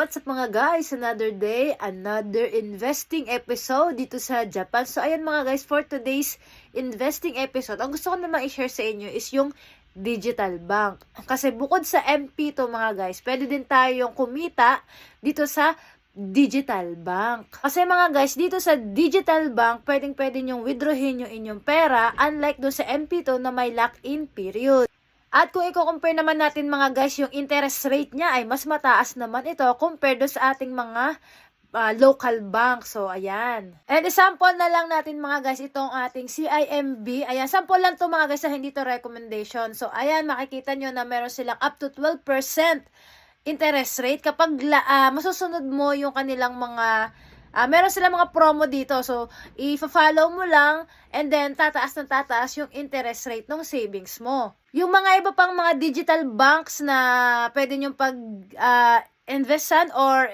What's up mga guys? Another day, another investing episode dito sa Japan. So ayan mga guys, for today's investing episode, ang gusto ko naman i-share sa inyo is yung digital bank. Kasi bukod sa MP to mga guys, pwede din tayong kumita dito sa digital bank. Kasi mga guys, dito sa digital bank, pwedeng pwede nyong withdrawin yung inyong pera unlike doon sa MP2 na may lock-in period. At kung i-compare naman natin mga guys, yung interest rate niya ay mas mataas naman ito compared do sa ating mga ah, local bank. So, ayan. And example na lang natin mga guys, itong ating CIMB. Ayan, sample lang to mga guys, hindi to recommendation. So, ayan, makikita nyo na meron silang up to 12% interest rate kapag ah, masusunod mo yung kanilang mga Ah, meron sila mga promo dito. So, i-follow mo lang and then tataas ng tataas yung interest rate ng savings mo. Yung mga iba pang mga digital banks na pwede nyo pag ah, investan or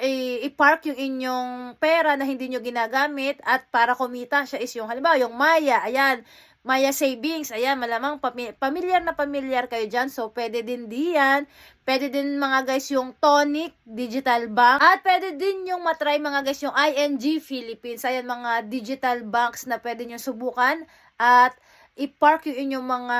i-park yung inyong pera na hindi nyo ginagamit at para kumita siya is yung halimbawa yung Maya, ayan, Maya Savings, ayan, malamang pami- pamilyar na pamilyar kayo dyan. So, pwede din diyan. Pwede din mga guys yung Tonic Digital Bank. At pwede din yung matry mga guys yung ING Philippines. Ayan, mga digital banks na pwede nyo subukan. At i-park yung inyong mga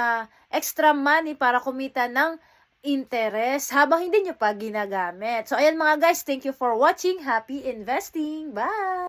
extra money para kumita ng interest habang hindi nyo pa ginagamit. So, ayan mga guys, thank you for watching. Happy investing! Bye!